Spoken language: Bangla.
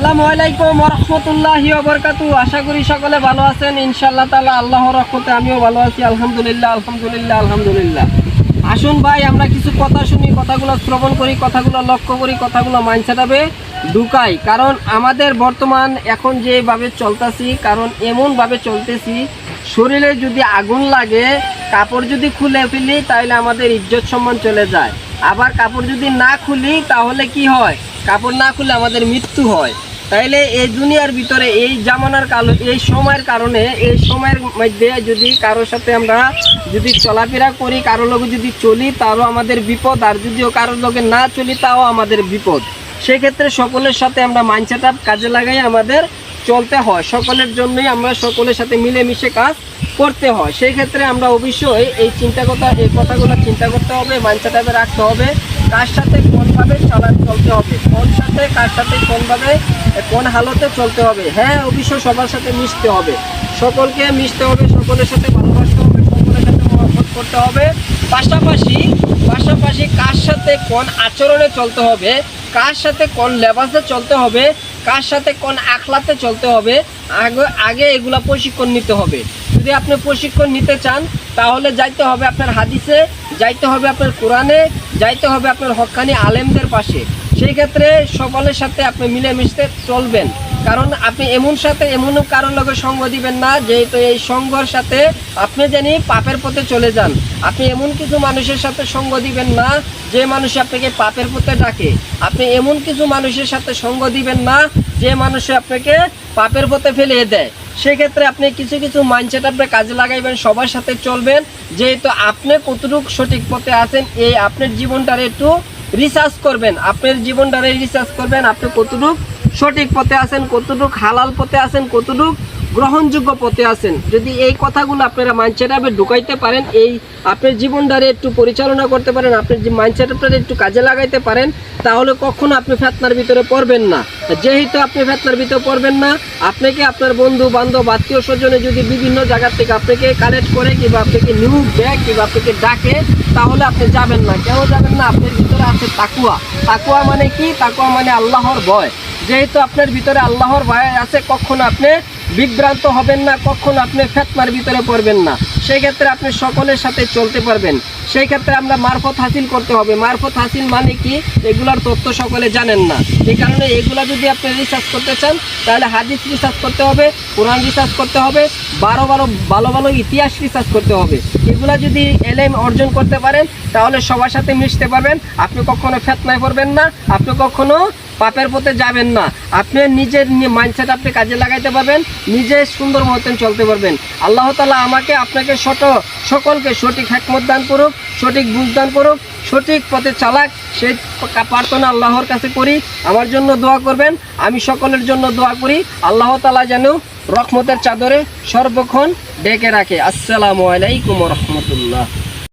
আসসালামু আলাইকুম রহমতুল্লাহি বরকাতু আশা করি সকলে ভালো আছেন। ইনশাআল্লাহ তাআলা আল্লাহর রহমতে আমিও ভালো আছি। আলহামদুলিল্লাহ আলহামদুলিল্লাহ আলহামদুলিল্লাহ। আসুন ভাই, আমরা কিছু কথা শুনি, কথাগুলো শ্রবণ করি, কথাগুলো লক্ষ্য করি, কথাগুলো মাইন্ডসেটাবে ঢুকাই। কারণ আমাদের বর্তমান এখন যেভাবে চলতেছি, কারণ এমনভাবে চলতেছি, শরীরে যদি আগুন লাগে, কাপড় যদি খুলে ফেলি তাহলে আমাদের ইজ্জত সম্মান চলে যায়। আবার কাপড় যদি না খুলি, তাহলে কি হয়? কাপড় না খুলে আমাদের মৃত্যু হয়। তাইলে এই দুনিয়ার ভিতরে এই জামানার কালো এই সময়ের কারণে, এই সময়ের মধ্যে যদি কারোর সাথে আমরা যদি চলাফেরা করি কারোর লগে যদি চলি, তারও আমাদের বিপদ। আর যদিও কারোর লোকে না চলি, তাও আমাদের বিপদ। সেক্ষেত্রে সকলের সাথে আমরা মাইন্ডসেট কাজে লাগাই আমাদের চলতে হয়। সকলের জন্যই আমরা সকলের সাথে মিলেমিশে কাজ করতে হয়। সেই ক্ষেত্রে আমরা অবশ্যই এই চিন্তা কথা এই কথাগুলো চিন্তা করতে হবে মাইন্ডসেটাপে রাখতে হবে। কার সাথে কোনভাবে চালান চলতে হবে? কোন সাথে, কার সাথে কোনভাবে কোন হালতে চলতে হবে? হ্যাঁ অবশ্যই সবার সাথে মিশতে হবে। সকলকে মিশতে হবে, সকলের সাথে ভালোবাসতে হবে, সকলের সাথে মহব্বত করতে হবে। পাশাপাশি পাশাপাশি কার সাথে কোন আচরণে চলতে হবে, কার সাথে কোন লেবাসে চলতে হবে, কার সাথে কোন আখলাতে চলতে হবে, আগে আগে এগুলা প্রশিক্ষণ নিতে হবে। যদি আপনি প্রশিক্ষণ নিতে চান, তাহলে যাইতে হবে আপনার হাদিসে যাইতে হবে আপনার কোরআনে, যাইতে হবে আপনার হকানি আলেমদের পাশে। সেই ক্ষেত্রে সকলের সাথে আপনি মিলেমিশতে চলবেন। কারণ আপনি এমন সাথে এমন কারোর লগে সঙ্গ দিবেন না, যেহেতু এই সঙ্গর সাথে আপনি জানি পাপের পথে চলে যান। আপনি এমন কিছু মানুষের সাথে সঙ্গ দিবেন না, যে মানুষ আপনাকে পাপের পথে ডাকে। আপনি এমন কিছু মানুষের সাথে সঙ্গ দিবেন না, যে মানুষ আপনাকে পাপের পথে ফেলিয়ে দেয়। সেক্ষেত্রে আপনি কিছু কিছু মাইন্ডসেট আপনি কাজে লাগাইবেন, সবার সাথে চলবেন। যেহেতু আপনি কতটুকু সঠিক পথে আছেন, এই আপনার জীবনটারে একটু রিসার্চ করবেন। আপনার জীবনটারে রিসার্চ করবেন, আপনি কতটুকু সঠিক পথে আছেন, কতটুক হালাল পথে আছেন, কতটুক গ্রহণযোগ্য পথে আছেন। যদি এই কথাগুলো আপনারা মাইন্ডসেট আপে ঢুকাইতে পারেন, এই আপনার জীবনটারে একটু পরিচালনা করতে পারেন, আপনার যে মাইন্ডসেট আপনারা একটু কাজে লাগাইতে পারেন, তাহলে কখনো আপনি ফেতনার ভিতরে পড়বেন না। যেহেতু আপনি ফেতনার ভিতরে পড়বেন না, আপনাকে আপনার বন্ধু, বান্ধব, আত্মীয় স্বজনে যদি বিভিন্ন জায়গা থেকে আপনাকে কানেক্ট করে কিংবা আপনাকে নিউজ দেয় কিংবা আপনাকে ডাকে, তাহলে আপনি যাবেন না। কেন যাবেন না? আপনার ভিতরে আছে তাকুয়া তাকুয়া মানে কি? তাকুয়া মানে আল্লাহর ভয়। যেহেতু আপনার ভিতরে আল্লাহর ভয় আছে, কখনো আপনি বিভ্রান্ত হবেন না, কখনো আপনি ফেতমার ভিতরে পড়বেন না। সেই ক্ষেত্রে আপনি সকলের সাথে চলতে পারবেন। সেই ক্ষেত্রে আমরা মারফত হাসিল করতে হবে। মারফত হাসিল মানে কি? এগুলার তথ্য সকলে জানেন না। এই কারণে এগুলা যদি আপনি রিসার্চ করতে চান, তাহলে হাদিস রিসার্চ করতে হবে, কোরআন রিসার্চ করতে হবে, বারো বারো, ভালো ভালো ইতিহাস রিসার্চ করতে হবে। এগুলা যদি এলএম অর্জন করতে পারেন, তাহলে সবার সাথে মিশতে পারবেন। আপনি কখনো ফেতনায় পড়বেন না। আপনি কখনো পাপের পথে যাবেন না। আপনি নিজের মাইন্ডসেট আপনি কাজে লাগাইতে পারবেন, নিজে সুন্দর মতন চলতে পারবেন। আল্লাহ তালা আমাকে, আপনাকে ছোট সকলকে সঠিক হ্যাকমত দান করুক, সঠিক বুঝ দান করুক, সঠিক পথে চালাক, সেই প্রার্থনা আল্লাহর কাছে করি। আমার জন্য দোয়া করবেন, আমি সকলের জন্য দোয়া করি। আল্লাহ তালা যেন রহমতের চাদরে সর্বক্ষণ ডেকে রাখে। আসসালামু আলাইকুম রহমতুল্লাহ।